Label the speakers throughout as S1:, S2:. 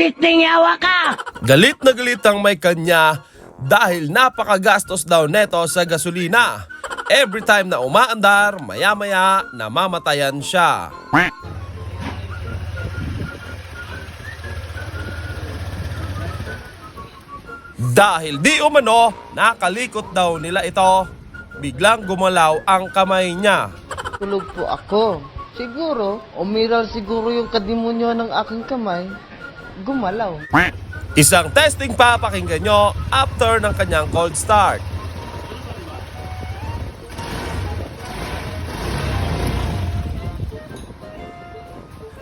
S1: Pisting yawa ka!
S2: Galit na galit ang may kanya dahil napakagastos daw neto sa gasolina. Every time na umaandar, maya-maya namamatayan siya. Dahil di umano, nakalikot daw nila ito, biglang gumalaw ang kamay niya.
S3: Tulog po ako. Siguro, umiral siguro yung kadimonyo ng aking kamay. Gumalaw.
S2: Isang testing pa pakinggan nyo after ng kanyang cold start.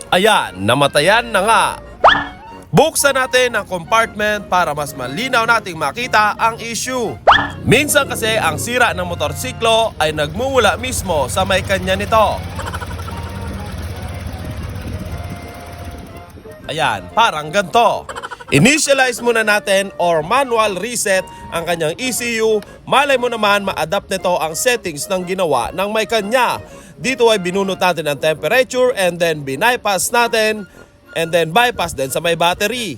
S2: Ayan, namatayan na nga. Buksan natin ang compartment para mas malinaw nating makita ang issue. Minsan kasi ang sira ng motorsiklo ay nagmumula mismo sa may kanya nito. Ayan, parang ganito. Initialize muna natin or manual reset ang kanyang ECU. Malay mo naman ma-adapt nito ang settings ng ginawa ng may kanya. Dito ay binunot natin ang temperature and then bypass natin and then bypass din sa may battery.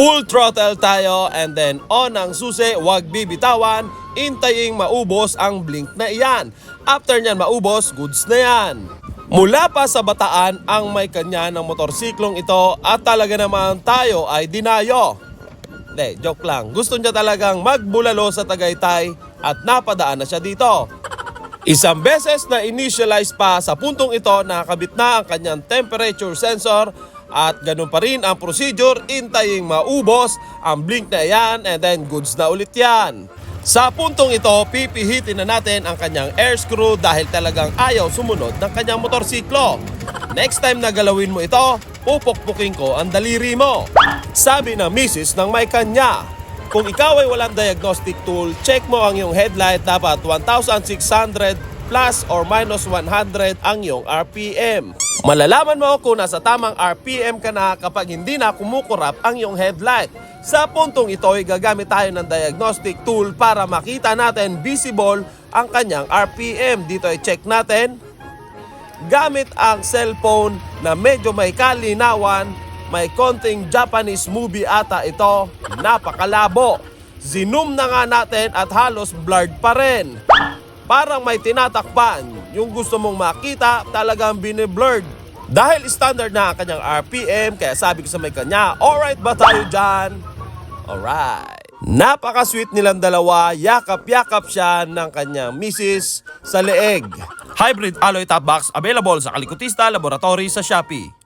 S2: Full throttle tayo and then on ang susi, wag bibitawan, intaying maubos ang blink na iyan. After nyan maubos, goods na yan. Mula pa sa bataan ang may kanya ng motorsiklong ito at talaga naman tayo ay dinayo. Hindi, joke lang. Gusto niya talagang magbulalo sa Tagaytay at napadaan na siya dito. Isang beses na initialize pa sa puntong ito nakakabit na ang kanyang temperature sensor at ganun pa rin ang procedure, intaying maubos ang blink na yan and then goods na ulit yan. Sa puntong ito, pipihitin na natin ang kanyang air screw dahil talagang ayaw sumunod ng kanyang motorsiklo. Next time na galawin mo ito, pupukpukin ko ang daliri mo. Sabi ng misis ng may kanya, kung ikaw ay walang diagnostic tool, check mo ang iyong headlight dapat 1,600 plus or minus 100 ang iyong RPM. Malalaman mo kung nasa tamang RPM ka na kapag hindi na kumukurap ang iyong headlight. Sa puntong ito ay gagamit tayo ng diagnostic tool para makita natin visible ang kanyang RPM. Dito ay check natin gamit ang cellphone na medyo may kalinawan, may konting Japanese movie ata ito, napakalabo. Zoom na nga natin at halos blurred pa rin. Parang may tinatakpan, yung gusto mong makita talagang biniblurred. Dahil standard na ang kanyang RPM, kaya sabi ko sa may kanya, alright ba tayo dyan? Alright. Napaka-sweet nilang dalawa, yakap-yakap siya ng kanyang misis sa leeg. Hybrid alloy top box available sa Kalikutista Laboratory sa Shopee.